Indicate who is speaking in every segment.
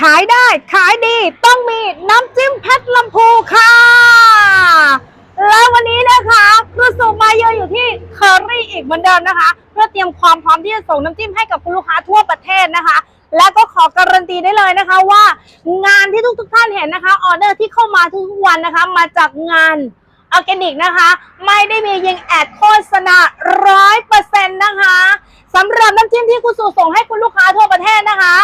Speaker 1: ขายได้ขายดีต้องมีน้ำจิ้มเพชรลำพูค่ะ และวันนี้นะคะครูสุมาเยอะอยู่ที่เคอรี่อีกเหมือนเดิมนะคะ เพื่อเตรียมความพร้อมที่จะส่งน้ำจิ้มให้กับคุณลูกค้าทั่วประเทศนะคะ และก็ขอการันตีได้เลยนะคะว่า งานที่ทุกๆท่านเห็นนะคะออเดอร์ที่เข้ามาทุกๆวันนะคะ มาจากงานออร์แกนิกนะคะ ไม่ได้มียิงแอดโฆษณาร้อยเปอร์เซ็นต์นะคะสำหรับน้ำจิ้มที่คุณสุส่งให้คุณลูกค้าทั่วประเทศนะคะ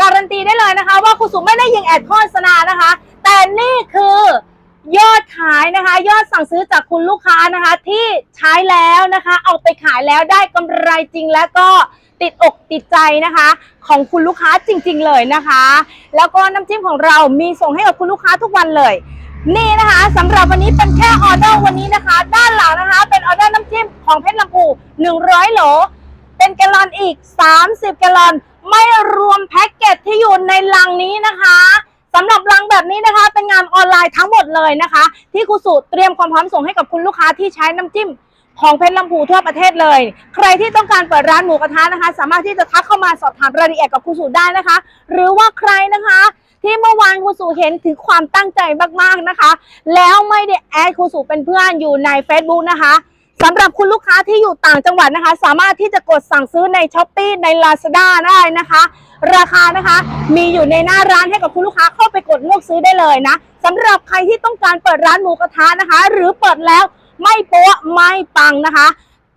Speaker 1: การันตีได้เลยนะคะ ว่าคุณสุไม่ได้ยิงแอดโฆษณานะคะ แต่นี่คือยอดขายนะคะ ยอดสั่งซื้อจากคุณลูกค้านะคะ ที่ใช้แล้วนะคะ เอาไปขายแล้วได้กำไรจริงและก็ติดอกติดใจนะคะ ของคุณลูกค้าจริง ๆ เลยนะคะ แล้วก็น้ำจิ้มของเรามีส่งให้กับคุณลูกค้าทุกวันเลย นี่นะคะสำหรับวันนี้เป็นแค่ออเดอร์วันนี้นะคะ ด้านหลังนะคะ เป็นออเดอร์น้ำจิ้มของเพชรลำพู100โหลเป็นแกลลอนอีก 30 แกลลอน ไม่รวมแพ็กเกจที่อยู่ในลังนี้นะคะสำหรับลังแบบนี้นะคะ เป็นงานออนไลน์ทั้งหมดเลยนะคะ ที่ครูสุเตรียมความพร้อมส่งให้กับคุณลูกค้าที่ใช้น้ำจิ้มของเพชรลำพูทั่วประเทศเลย ใครที่ต้องการเปิดร้านหมูกระทะนะคะ สามารถที่จะทักเข้ามาสอบถามรายละเอียดกับครูสุได้นะคะ หรือว่าใครนะคะ ที่เมื่อวานครูสุเห็นถึงความตั้งใจมากๆนะคะ แล้วไม่ได้แอดครูสุเป็นเพื่อนอยู่ใน Facebook นะคะ สำหรับคุณลูกค้าที่อยู่ต่างจังหวัดนะคะ สามารถที่จะกดสั่งซื้อใน s h อ p e e ใน Lazada ได้นะคะ ราคานะคะ มีอยู่ในหน้าร้านให้กับคุณลูกค้าเข้าไปกดเลือกซื้อได้เลยนะสำหรับใครที่ต้องการเปิดร้านหมูกระทะนะคะ หรือเปิดแล้วไม่โป๊ะไม่ปังนะคะ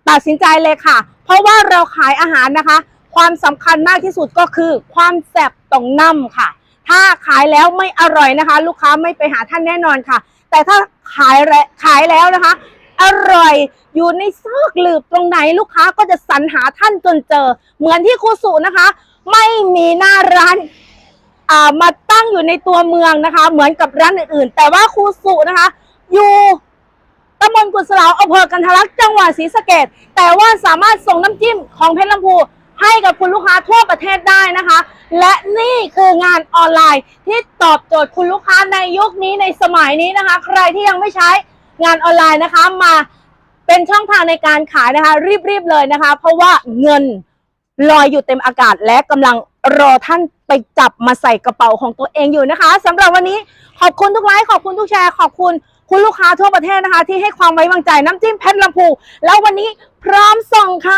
Speaker 1: ตัดสินใจเลยค่ะ เพราะว่าเราขายอาหารนะคะ ความสำคัญมากที่สุดก็คือ ความแซ่บตรงน้ำค่ะ ถ้าขายแล้วไม่อร่อยนะคะ ลูกค้าไม่ไปหาท่านแน่นอนค่ะ แต่ถ้าขายแลขายแล้วนะคะ อร่อย อยู่ในซอกหลืบตรงไหนลูกค้าก็จะสรรหาท่านจนเจอ เหมือนที่ครูสุนะคะ ไม่มีหน้าร้านอ่ามาตั้งอยู่ในตัวเมืองนะคะ เหมือนกับร้านอื่นๆ แต่ว่าครูสุนะคะ อยู่ตำบลกุศลาวอำเภอกันทะลักจังหวัดศรีสะเกดแต่ว่าสามารถส่งน้ำจิ้มของเพชรลำพูให้กับคุณลูกค้าทั่วประเทศได้นะคะ และนี่คืองานออนไลน์ที่ตอบโจทย์คุณลูกค้าในยุคนี้ในสมัยนี้นะคะ ใครที่ยังไม่ใช้ งานออนไลน์นะคะมาเป็นช่องทางในการขายนะคะ รีบๆเลยนะคะ เพราะว่าเงินลอยอยู่เต็มอากาศและกำลังรอท่านไปจับมาใส่กระเป๋าของตัวเองอยู่นะคะสำหรับวันนี้ขอบคุณทุกไลค์ขอบคุณทุกแชร์ขอบคุณคุณลูกค้าทั่วประเทศนะคะ ที่ให้ความไว้วางใจน้ำจิ้มเพชรลำพูแล้ววันนี้พร้อมส่งค่ะ